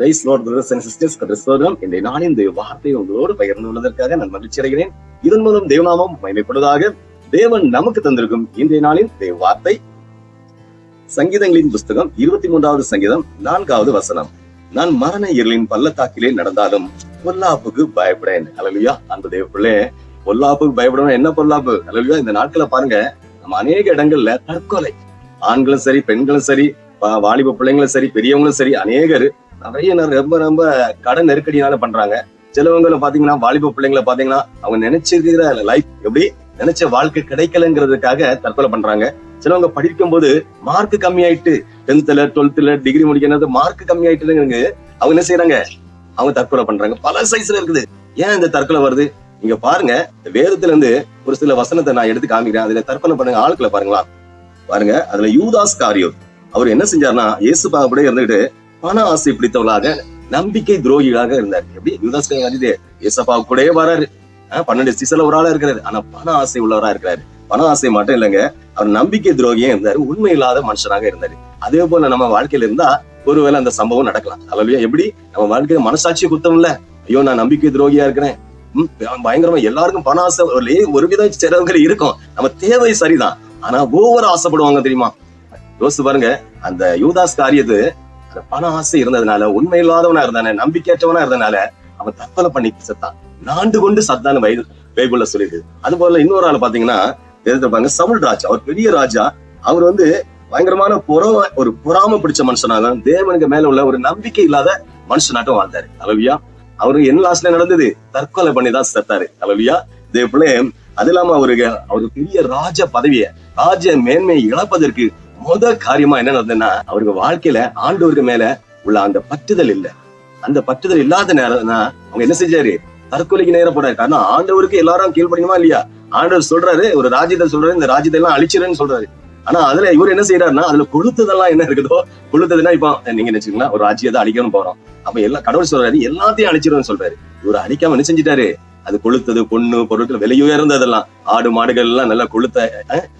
Praise lord brothers and sisters கிறிஸ்தவம் இந்த நாளின் இந்த வார்த்தை உங்களோடு பகிர்ந்து கொள்வதற்காக நான் மகிழ்ச்சி அடைகிறேன். இதன் மூலம் தேவநாமம் மயமைப்படுவதாக தேவன் நமக்கு தந்திருக்கும் இன்றைய நாளின் தேவ வார்த்தை. சங்கீதங்களின் புஸ்தகம் இருபத்தி மூன்றாவது சங்கீதம் நான்காவது வசனம். நான் மரண இருளின் பள்ளத்தாக்கிலே நடந்தாலும் பொல்லாப்புக்கு பயப்படேன். அலலியா அந்த தேவ பிள்ளை பொல்லாப்புக்கு பயப்படணும். என்ன பொல்லாப்பு? அலலியா இந்த நாட்களை பாருங்க. நம்ம அநேக இடங்கள்ல தற்கொலை. ஆண்களும் சரி பெண்களும் சரி வாலிப பிள்ளைங்களும் சரி பெரியவங்களும் சரி அநேகர் நிறைய ரொம்ப ரொம்ப கடன் நெருக்கடினால பண்றாங்க. சிலவங்களை பாத்தீங்கன்னா வாலிப பிள்ளைங்களை பாத்தீங்கன்னா அவங்க நினைச்சிருக்கிற லைஃப் எப்படி நினைச்ச வாழ்க்கை கிடைக்கலங்கிறதுக்காக தற்கொலை பண்றாங்க. சிலவங்க படிக்கும் போது மார்க் கம்மி ஆயிட்டு டென்த்ல டுவெல்த்ல டிகிரி முடிக்கிறது மார்க் கம்மி ஆயிட்டுங்க அவங்க என்ன செய்யறாங்க அவங்க தற்கொலை பண்றாங்க. பல சைஸ்ல இருக்குது. ஏன் இந்த தற்கொலை வருது? இங்க பாருங்க. இந்த வேதத்துல இருந்து ஒரு சில வசனத்தை நான் எடுத்து காமிக்கிறேன். அதுல தற்கொலை பண்ணுங்க. ஆட்களை பாருங்களா. பாருங்க. அதுல யூதாஸ் காரியோ அவர் என்ன செஞ்சாருன்னா இயேசு கூட இருந்துகிட்டு பண ஆசை பிடித்தவளாக நம்பிக்கை துரோகிகளாக இருந்தார். எப்படி? யூதாஸ் காரியோ இயேசப்பா கூடயே வராரு. ஆஹ் பன்னெண்டு சிசல ஒரு ஆளா இருக்கிறாரு. ஆனா பண ஆசை உள்ளவரா இருக்கிறாரு. பண ஆசை மட்டும் இல்லைங்க அவர் நம்பிக்கை துரோகியா இருந்தாரு. உண்மை இல்லாத மனுஷனாக இருந்தாரு. அதே போல நம்ம வாழ்க்கையில இருந்தா ஒருவேளை அந்த சம்பவம் நடக்கலாம். அல்லையா எப்படி? நம்ம வாழ்க்கையில மனசாட்சியை குத்தம் இல்ல ஐயோ நான் நம்பிக்கை துரோகியா இருக்கிறேன். பயங்கரமா எல்லாருக்கும் பண ஆசை ஒரு விதம் ஒரு வித இருக்கும். நம்ம தேவை சரிதான். ஆனா ஒவ்வொரு ஆசைப்படுவாங்க தெரியுமா? யோசிச்சு பாருங்க அந்த யூதாஸ் காரியத்து பண ஆசை இருந்ததுனால உண்மை இல்லாதவனா இருந்தானே நம்பிக்கையற்றவனா இருந்தனால அவன் தற்கொலை பண்ணி செத்தான். நாண்டு கொண்டு சத்தான வயது பைபிள்ல சொல்லிருக்கு அது போல இன்னொரு ஆள் பாத்தீங்கன்னா சவுல் ராஜா அவர் பெரிய ராஜா. அவர் வந்து பயங்கரமான புறம ஒரு பொறாம பிடிச்ச மனுஷனாலும் தேவனுக்கு மேல உள்ள ஒரு நம்பிக்கை இல்லாத மனுஷனாட்டம் வாழ்ந்தாரு. அளவியா அவரு என்ன லாஸ்ட்ல நடந்தது? தற்கொலை பண்ணி தான் செத்தாரு. அளவியா இதே போல அது இல்லாம அவருக்கு அவரு பெரிய ராஜ பதவிய ராஜ மேன்மையை இழப்பதற்கு முத காரியமா என்ன நடந்ததுன்னா அவருக்கு வாழ்க்கையில ஆண்டவருக்கு மேல உள்ள அந்த பற்றுதல் இல்ல. அந்த பற்றுதல் இல்லாத நேரம் அவங்க என்ன செஞ்சாரு? தற்கொலைக்கு நேரம் போறாரு காரணம் ஆண்டவருக்கு எல்லாரும் கீழ்படியுமா இல்லையா? ஆண்டவர் சொல்றாரு ஒரு ராஜ்யத்தை சொல்றாரு இந்த ராஜ்யத்தை எல்லாம் அழிச்சிருன்னு சொல்றாரு. ஆனா அதுல இவர் என்ன செய்யறாருன்னா அதுல கொளுத்ததெல்லாம் என்ன இருக்குதோ கொளுத்ததுன்னா இப்போ நீங்க நினைச்சீங்களா ஒரு ராஜ்யத்தை அழிக்கணும் போறோம். அப்ப எல்லாம் கடவுள் சொல்றாரு எல்லாத்தையும் அழிச்சிருன்னு சொல்றாரு. இவர் அழிக்காம என்ன செஞ்சிட்டாரு? அது கொளுத்தது பொண்ணு பொருட்கள் விலை அதெல்லாம் ஆடு மாடுகள் எல்லாம் நல்லா கொளுத்த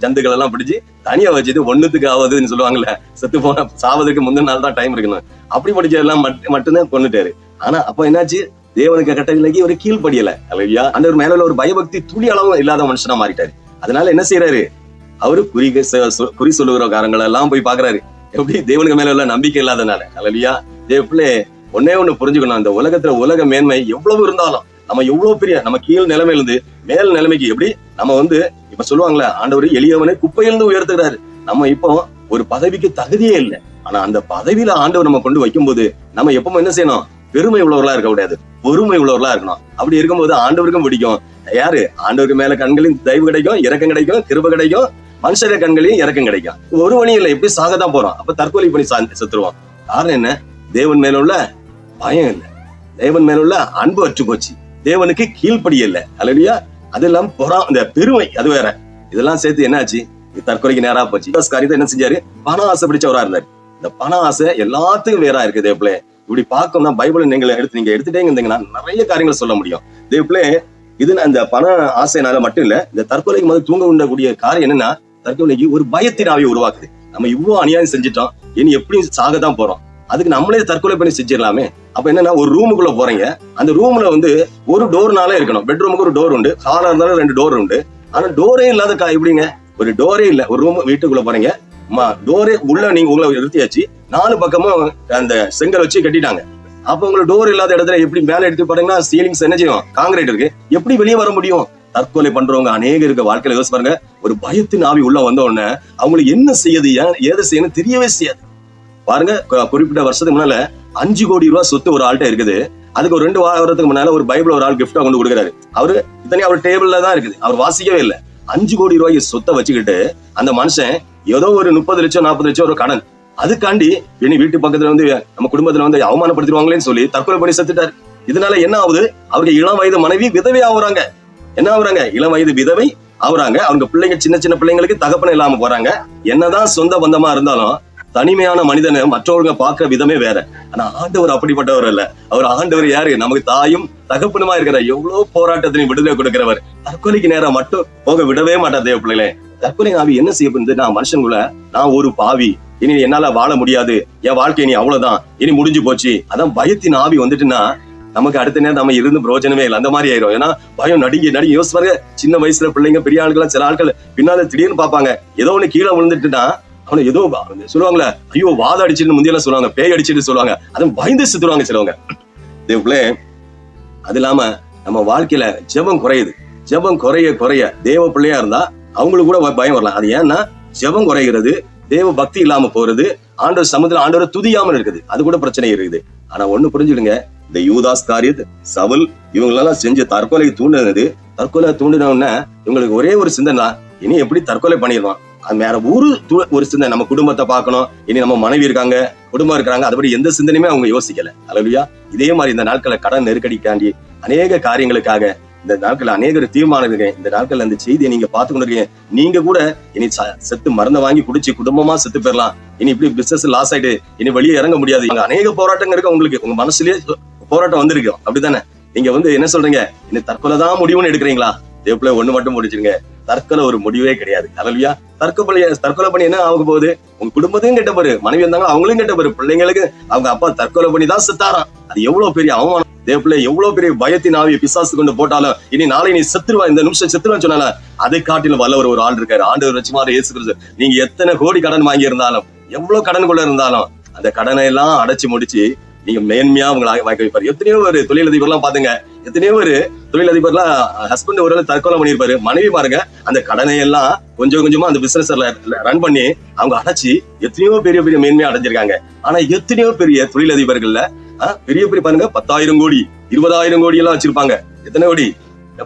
ஜந்துகள் எல்லாம் பிடிச்சு தனியா வச்சுட்டு ஒண்ணுத்துக்கு ஆகுதுன்னு சொல்லுவாங்கல்ல. செத்து போன சாவதுக்கு முந்தின நாள் தான் டைம் இருக்கணும். அப்படி படிச்சதெல்லாம் மட்- மட்டும்தான் கொண்டுட்டாரு. ஆனா அப்ப என்னாச்சு? தேவனுக்கு கட்டளைக்கு ஒரு கீழ்படியல அல்லையா அந்த ஒரு மேல உள்ள ஒரு பயபக்தி துளி அளவும் இல்லாத மனுஷனா மாறிட்டாரு. அதனால என்ன செய்யறாரு அவரு குறி சொ- குறி சொல்லுகிற காரங்களை எல்லாம் போய் பாக்குறாரு. எப்படி? தேவனுக்கு மேல உள்ள நம்பிக்கை இல்லாதனால. அல்லையா தேவ பிள்ளை ஒன்னே ஒண்ணு புரிஞ்சுக்கணும். அந்த உலகத்துல உலக மேன்மை எவ்வளவு இருந்தாலும். நம்ம எவ்வளவு பெரிய நம்ம கீழ் நிலைமையிலிருந்து மேல் நிலைமைக்கு எப்படி நம்ம வந்து இப்ப சொல்லுவாங்களே ஆண்டவர் எளியவனை குப்பையிலிருந்து உயர்த்துகிறாரு. நம்ம இப்போ ஒரு பதவிக்கு தகுதியே இல்லை. ஆனா அந்த பதவியில ஆண்டவர் நம்ம கொண்டு வைக்கும்போது நம்ம எப்பவும் என்ன செய்யணும்? பெருமை உள்ளவர்களா இருக்க கூடாது பொறுமை உள்ளவர்களா இருக்கணும். அப்படி இருக்கும்போது ஆண்டவருக்கும் பிடிக்கும். யாரு? ஆண்டவருக்கு மேல கண்களின் தயவு கிடைக்கும் இறக்கம் கிடைக்கும் கிருப கிடைக்கும் மனுஷர கண்களையும் இறக்கம் கிடைக்கும். ஒரு வழி இல்லை. எப்படி சாக தான் போறோம்? அப்ப தற்கொலை பண்ணி சா- செத்துருவோம். காரணம் என்ன? தேவன் மேல உள்ள பயம் இல்லை. தேவன் மேல உள்ள அன்பு அற்று போச்சு தேவனுக்கு கீழ்ப்படி இல்லை. அதெல்லாம் பொறா இந்த பெருமை அது வேற. இதெல்லாம் சேர்த்து என்னாச்சு? தற்கொலைக்கு நேரா போச்சு. காரியத்தை என்ன செஞ்சாரு? பண ஆசை பிடிச்சவரா இருந்தாரு. இந்த பண ஆசை எல்லாத்துக்கும் வேறா இருக்கு தேவப்பிள்ளை. இப்படி பார்க்கணும்னா பைபிள் நீங்க எடுத்து நீங்க எடுத்துட்டே இருந்தீங்கன்னா நிறைய காரியங்கள் சொல்ல முடியும். தேவப்பிள்ளை இது அந்த பண ஆசைனால மட்டும் இல்ல இந்த தற்கொலைக்கு முதல் தூங்க உண்டக்கூடிய காரியம் என்னன்னா தற்கொலைக்கு ஒரு பயத்தின் உருவாக்குது. நம்ம இவ்வளவு அநியாயம் செஞ்சுட்டோம் இனி எப்படி சாக தான் போறோம். அதுக்கு நம்மளே தற்கொலை பண்ணி செஞ்சிடலாமே. அப்ப என்னன்னா ஒரு ரூமுக்குள்ள போறீங்க. அந்த ரூம்ல வந்து ஒரு டோர்னாலே இருக்கணும். பெட்ரூமுக்கு ஒரு டோர் உண்டு. ஹாலா இருந்தாலும் ரெண்டு டோர் உண்டு. ஆனா டோரே இல்லாத கா எப்படிங்க? ஒரு டோரே இல்ல. ஒரு ரூம் வீட்டுக்குள்ள போறீங்க. டோரே உள்ள நீங்க உங்களை நிறுத்தியாச்சு. நாலு பக்கமும் அந்த செங்கல் வச்சு கட்டிட்டாங்க. அப்ப உங்களுக்கு டோர் இல்லாத இடத்துல எப்படி மேல எடுத்து பாத்தீங்கன்னா சீலிங்ஸ் என்ன செய்யும்? காங்கிரீட் இருக்கு. எப்படி வெளியே வர முடியும்? தற்கொலை பண்றவங்க அநேக இருக்க வாழ்க்கையில யோசிச்சு பாருங்க. ஒரு பயத்தின் ஆவி உள்ள வந்த உடனே அவங்களுக்கு என்ன செய்யுது ஏன் ஏது செய்யணும் தெரியவே செய்யாது. பாருங்க குறிப்பிட்ட வருஷத்துக்கு முன்னால அஞ்சு கோடி ரூபாய் சொத்து ஒரு ஆள்கிட்ட இருக்குது. அதுக்கு ஒரு ரெண்டு வாரத்துக்கு முன்னால ஒரு பைபிள் ஒரு ஆள் கிஃப்டா கொண்டு கொடுக்குறாரு. அவரு இத்தனை அவர் டேபிள்ல தான் இருக்குது. அவர் வாசிக்கவே இல்லை. அஞ்சு கோடி ரூபாய் சொத்தை வச்சுக்கிட்டு அந்த மனுஷன் ஏதோ ஒரு முப்பது லட்சம் நாற்பது லட்சம் ஒரு கடன். அதுக்காண்டி இனி வீட்டு பக்கத்துல வந்து நம்ம குடும்பத்துல வந்து அவமானப்படுத்திடுவாங்களேன்னு சொல்லி தற்கொலை பண்ணி செத்துட்டாரு. இதனால என்ன ஆகுது? அவருக்கு இளம் வயது மனைவி விதவை ஆகுறாங்க. என்ன ஆகுறாங்க? இளம் வயது விதவை ஆகுறாங்க. அவங்க பிள்ளைங்க சின்ன சின்ன பிள்ளைங்களுக்கு தகப்பன இல்லாம போறாங்க. என்னதான் சொந்த பந்தமா இருந்தாலும் தனிமையான மனிதனை மற்றவங்க பார்க்கிற விதமே வேற. ஆனா ஆண்டவர் அப்படிப்பட்டவர் அல்ல. அவர் ஆண்டவர் யாரு? நமக்கு தாயும் தகப்பனுமா இருக்கிற எவ்வளவு போராட்டத்தையும் விடுதலை கொடுக்கிறவர். தற்கொலைக்கு நேரம் மட்டும் போக விடவே மாட்டார் தேவ பிள்ளைகளே. தற்கொலை ஆவி என்ன செய்ய போகுது நான் மனுஷனுக்குள்ள நான் ஒரு பாவி. இனி என்னால வாழ முடியாது. என் வாழ்க்கை இனி அவ்வளவுதான். இனி முடிஞ்சு போச்சு. அதான் பயத்தின் ஆவி வந்துட்டுன்னா நமக்கு அடுத்த நேரம் நம்ம இருந்து பிரயோஜனமே இல்லை. அந்த மாதிரி ஆயிரும். ஏன்னா பயம் நடுங்கி நடுங்கி யோசிப்பாரு பாருங்க. சின்ன வயசுல பிள்ளைங்க பெரிய ஆட்கள் சில ஆட்கள் பின்னால திடீர்னு பார்ப்பாங்க. ஏதோ ஒண்ணு கீழே விழுந்துட்டுன்னா அவனை ஏதோ சொல்லுவாங்களே ஐயோ வாத அடிச்சுட்டு முந்தியெல்லாம் சொல்லுவாங்க பேய் அடிச்சுட்டு சொல்லுவாங்க. அதுவும் பயந்து சுத்துருவாங்க சிலவங்க. தேவங்களே அது இல்லாம நம்ம வாழ்க்கையில ஜெபம் குறையுது. ஜெபம் குறைய குறைய தேவ பிள்ளையா இருந்தா அவங்களுக்கு கூட பயம் வரலாம். அது ஏன்னா ஜெபம் குறைகிறது தேவ பக்தி இல்லாம போறது ஆண்டவர் சமுதிரம் ஆண்டவரை துதியாமல் இருக்குது. அது கூட பிரச்சனை இருக்குது. ஆனா ஒண்ணு புரிஞ்சுடுங்க இந்த யூதாஸ் காரியத் சவுல் இவங்களெல்லாம் செஞ்சு தற்கொலைக்கு தூண்டினது. தற்கொலை தூண்டின உடனே இவங்களுக்கு ஒரே ஒரு சிந்தனை தான், இனி எப்படி தற்கொலை பண்ணிடுவான் வேற ஒரு ஒரு சிந்தனை. நம்ம குடும்பத்தை பார்க்கணும். இனி நம்ம மனைவி இருக்காங்க குடும்பம் இருக்காங்க அதுபடி எந்த சிந்தனையுமே அவங்க யோசிக்கல. அல்லையா இதே மாதிரி இந்த நாட்களை கடன் நெருக்கடிக்காண்டி அநேக காரியங்களுக்காக இந்த நாட்கள் அநேகர் தீர்மானம் இந்த நாட்கள் அந்த செய்தியை நீங்க பார்த்து கொண்டிருக்கீங்க. நீங்க கூட இனி ச- செத்து மருந்தை வாங்கி குடிச்சு குடும்பமா செத்து போயிடலாம் இனி இப்படி பிசினஸ் லாஸ் ஆயிட்டு இனி வெளியே இறங்க முடியாது. அங்க அநேக போராட்டங்கள் இருக்கு உங்களுக்கு. உங்க மனசுலயே போராட்டம் வந்திருக்கும் அப்படித்தானே? நீங்க வந்து என்ன சொல்றீங்க? இனி தற்கொலை தான் முடிவுன்னு எடுக்கிறீங்களா? தேவப்பிள்ளை ஒண்ணு மட்டும் முடிச்சிருங்க. தற்கொலை ஒரு முடிவே கிடையாது. அலலியா தற்கொலை தற்கொலை பண்ணி என்ன ஆக போகுது? உங்க குடும்பத்தையும் கெட்ட போரு. மனைவி இருந்தாங்க அவங்களும் கெட்ட போரு. பிள்ளைங்களுக்கு அவங்க அப்பா தற்கொலை பண்ணி தான் செத்தாராம். அது எவ்வளவு பெரிய அவமானம். தேவப்பிள்ளை எவ்வளவு பெரிய பயத்தின் ஆவிய பிசாசு கொண்டு போட்டாலும் இனி நாளை நீ செத்துருவா இந்த நிமிஷம் செத்துருவான்னு சொன்னால அதை காட்டிலும் வல்லவர் ஒரு ஆள் இருக்காரு. ஆண்டு வச்சுமாறு இயேசு கிறிஸ்து. நீங்க எத்தனை கோடி கடன் வாங்கி இருந்தாலும் எவ்வளவு கடனுக்குள்ள இருந்தாலும் அந்த கடனை எல்லாம் அடைச்சு முடிச்சு நீங்க மேன்மையா உங்களை வாய்க்க வைப்பாரு. எத்தனையோ ஒரு தொழிலதிபர்லாம் பாத்துங்க எத்தனையோ ஒரு தொழிலதிபர்லாம் ஹஸ்பண்ட் ஒரு தற்கொலை பண்ணியிருப்பாரு. மனைவி பாருங்க அந்த கடனை எல்லாம் கொஞ்சம் கொஞ்சமா அந்த பிசினஸ் ரன் பண்ணி அவங்க அடைச்சி எத்தனையோ பெரிய பெரிய மேன்மையா அடைஞ்சிருக்காங்க. ஆனா எத்தனையோ பெரிய தொழிலதிபர்கள்ல ஆஹ், பெரிய பெரிய பாருங்க பத்தாயிரம் கோடி இருபதாயிரம் கோடி எல்லாம் வச்சிருப்பாங்க. எத்தனை கோடி?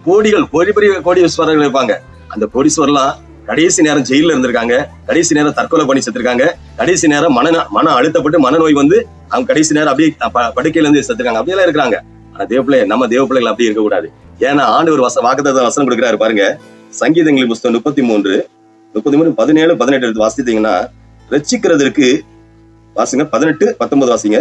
கோடிகள் பெரிய பெரிய கோடீஸ்வரர்கள் இருப்பாங்க. அந்த கோடீஸ்வரர்லாம் கடைசி நேரம் ஜெயில இருந்திருக்காங்க. கடைசி நேரம் தற்கொலை பண்ணி செத்துருக்காங்க. கடைசி நேரம் மன மன அழுத்தப்பட்டு மனநோய் வந்து அவங்க கடைசி நேரம் அப்படியே படுக்கையில இருந்து செத்துருக்காங்க. அப்படியெல்லாம் இருக்கிறாங்க. ஆனா தேவப்பிள்ளை நம்ம தேவப்பிள்ளைகள் அப்படி இருக்கக்கூடாது. ஏன்னா ஆண்டவர் வச வாக்குத்த வசனம் கொடுக்குறாரு பாருங்க. சங்கீதங்களின் புஸ்தகம் முப்பத்தி மூன்று முப்பத்தி மூணு பதினேழு பதினெட்டு எடுத்து வாசித்தீங்கன்னா ரச்சிக்கிறதற்கு வாசிங்க பதினெட்டு பத்தொன்பது வாசிங்க.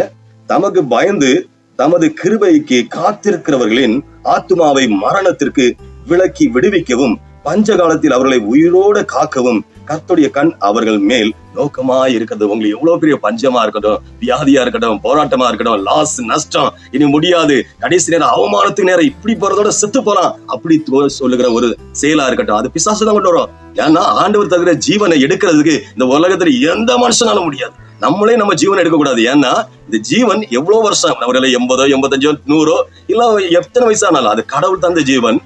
தமக்கு பயந்து தமது கிருபைக்கு காத்திருக்கிறவர்களின் ஆத்துமாவை மரணத்திற்கு விலக்கி விடுவிக்கவும் பஞ்ச காலத்தில் அவர்களை உயிரோட காக்கவும் கத்துடைய கண் அவர்கள் மேல் நோக்கமா இருக்கிறது உங்களுக்கு எவ்வளவு பெரிய பஞ்சமா இருக்கட்டும் வியாதியா இருக்கட்டும் போராட்டமா இருக்கட்டும் லாஸ் நஷ்டம் இனி முடியாது. கடைசி நேரம் அவமானத்துக்கு நேரம் இப்படி போறதோட செத்து போலாம். அப்படி சொல்லுகிற ஒரு செயலா இருக்கட்டும். அது பிசாசு தான் கொண்டு வரும். ஏன்னா ஆண்டவர் தகுந்த ஜீவனை எடுக்கிறதுக்கு இந்த உலகத்துல எந்த மனுஷனால முடியாது. நம்மளே நம்ம ஜீவன் எடுக்க கூடாது ஏன்னா இந்த ஜீவன் எவ்வளவு வருஷம்? அவரால எண்பதோ எண்பத்தஞ்சோ நூறோ இல்ல எத்தனை வயசானாலும் அது கடவுள் தந்த ஜீவன்.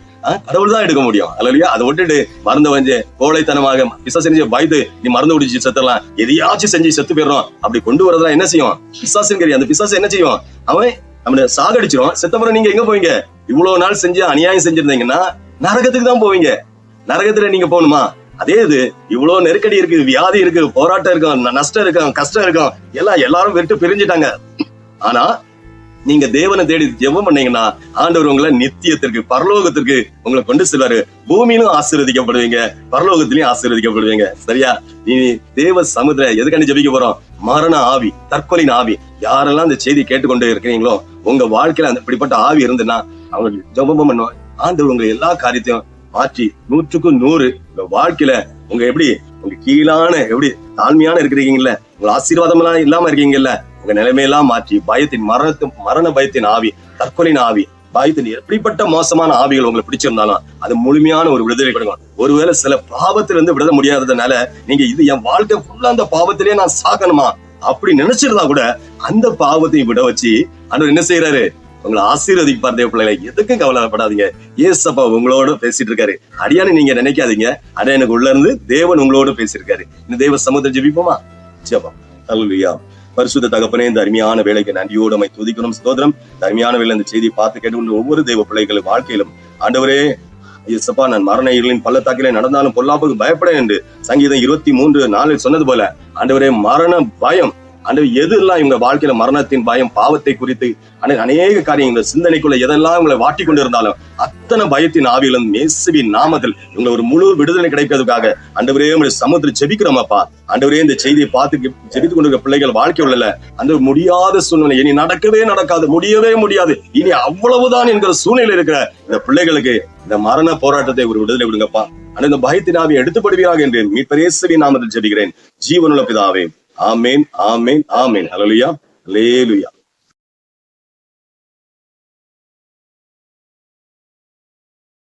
கடவுள் தான் எடுக்க முடியும். இல்லையா அதை விட்டுட்டு மருந்து வஞ்சு கோழைத்தனமாக பிசா செஞ்சு பயந்து நீ மருந்து குடிச்சு செத்துடலாம். எதையாச்சும் செஞ்சு செத்து போயிடுறோம் அப்படி கொண்டு வரதுலாம் என்ன செய்யும்? பிசாசுங்கிற அந்த பிசாசு என்ன செய்யும்? அவன் நம்மள சாகடிச்சிரும். செத்தப்புறம் நீங்க எங்க போவீங்க? இவ்வளவு நாள் செஞ்சு அநியாயம் செஞ்சிருந்தீங்கன்னா நரகத்துக்கு தான் போவீங்க. நரகத்துல நீங்க போகணுமா? அதே இது இவ்வளவு நெருக்கடி இருக்கு வியாதி இருக்கு போராட்டம் இருக்கும் நஷ்டம் இருக்கும் கஷ்டம் இருக்கும். எல்லாம் எல்லாரும் விட்டு பிரிஞ்சுட்டாங்க. ஆனா நீங்க தேவனை தேடி ஜெபம் பண்ணீங்கன்னா ஆண்டவர் உங்களை நித்தியத்திற்கு பரலோகத்திற்கு உங்களை கொண்டு செல்வாரு. பூமியிலும் ஆசீர்வதிக்கப்படுவீங்க பரலோகத்திலையும் ஆசீர்வதிக்கப்படுவீங்க. சரியா? நீ தேவ சமுதிர எதுக்காண்டி ஜபிக்க போறோம்? மரண ஆவி தற்கொலையின் ஆவி. யாரெல்லாம் இந்த செய்தி கேட்டுக்கொண்டு இருக்கிறீங்களோ உங்க வாழ்க்கையில அந்த இப்படிப்பட்ட ஆவி இருந்துன்னா அவங்களுக்கு ஜெபம் பண்ணுவோம் ஆண்டவர் உங்க எல்லா காரியத்தையும் மாற்றி நூற்றுக்கு நூறு உங்க வாழ்க்கையில உங்க எப்படி உங்க கீழான எப்படி தாழ்மையான இருக்கிறீங்கல்ல உங்க ஆசீர்வாதம் எல்லாம் இல்லாம இருக்கீங்கல்ல உங்க நிலைமையெல்லாம் மாற்றி பயத்தின் மரணத்தின் மரண பயத்தின் ஆவி தற்கொலையின் ஆவி பயத்தின் எப்படிப்பட்ட மோசமான ஆவிகள் உங்களை பிடிச்சிருந்தாலும் அது முழுமையான ஒரு விடுதலை கொடுக்கும். ஒருவேளை சில பாவத்திலிருந்து விட முடியாததுனால நீங்க இது என் வாழ்க்கை ஃபுல்லா அந்த பாவத்திலேயே நான் சாகணுமா? அப்படி நினைச்சிருந்தா கூட அந்த பாவத்தையும் விட வச்சு அன்று என்ன செய்யறாரு உங்களை ஆசீர்வதிப்பார் தேவ பிள்ளைகளை எதுக்கும் கவலைப்படாதீங்க. ஏசப்பா உங்களோட பேசிட்டு இருக்காரு. அடியானு நீங்க நினைக்காதீங்க. அடியானுக்கு உள்ள இருந்து தேவன் உங்களோட பேசியிருக்காரு. இந்த தேவ சமுத்திரம் ஜெபிப்போமா? ஜெபம். அல்லையா பரிசுத்த தகப்பனே இந்த அருமையான வேலைக்கு நன்றியோடு உம்மை துதிக்கணும் ஸ்தோத்திரம். இந்த அருமையான வேலை இந்த செய்தியை பார்த்து கேட்டுக்கொண்டு ஒவ்வொரு தெய்வ பிள்ளைகளும் வாழ்க்கையிலும் ஆண்டவரே எஸ்ப்பா நான் மரண இருளின் பள்ளத்தாக்கிலே நடந்தாலும் பொல்லாப்புக்கு பயப்பட என்று சங்கீதம் இருபத்தி மூன்று நாளில் சொன்னது போல ஆண்டவரே மரண பயம் ஆண்டவர் எதெல்லாம் இவங்க வாழ்க்கையில மரணத்தின் பயம் பாவத்தை குறித்து அனே- அநேக இந்த சிந்தனைக்குள்ள எதெல்லாம் உங்களை வாட்டி கொண்டிருந்தாலும் அத்தனை பயத்தின் ஆவியிலும் மேசுவின் நாமத்தில் இவங்க ஒரு முழு விடுதலை கிடைப்பதற்காக அண்டவரே உங்களுடைய சமுத்திரம் ஜெபிக்கிறோமாப்பா. அண்டவரே இந்த செய்தியை பார்த்து ஜெபித்துக் கொண்டிருக்க பிள்ளைகள் வாழ்க்கை உள்ள அந்த முடியாத சூழ்நிலை. இனி நடக்கவே நடக்காது முடியவே முடியாது. இனி அவ்வளவுதான் என்கிற சூழ்நிலை இருக்கிற இந்த பிள்ளைகளுக்கு இந்த மரண போராட்டத்தை ஒரு விடுதலை கொடுங்கப்பா. அந்த இந்த ஆவியை எடுத்துப்படுவீராக என்று மீட்பரேசுவின் நாமத்தில் ஜெபிக்கிறேன். ஜீவனுள்ள பிதாவே ஆமேன் ஆமேன் ஆமேன் அலலுயா லேலுயா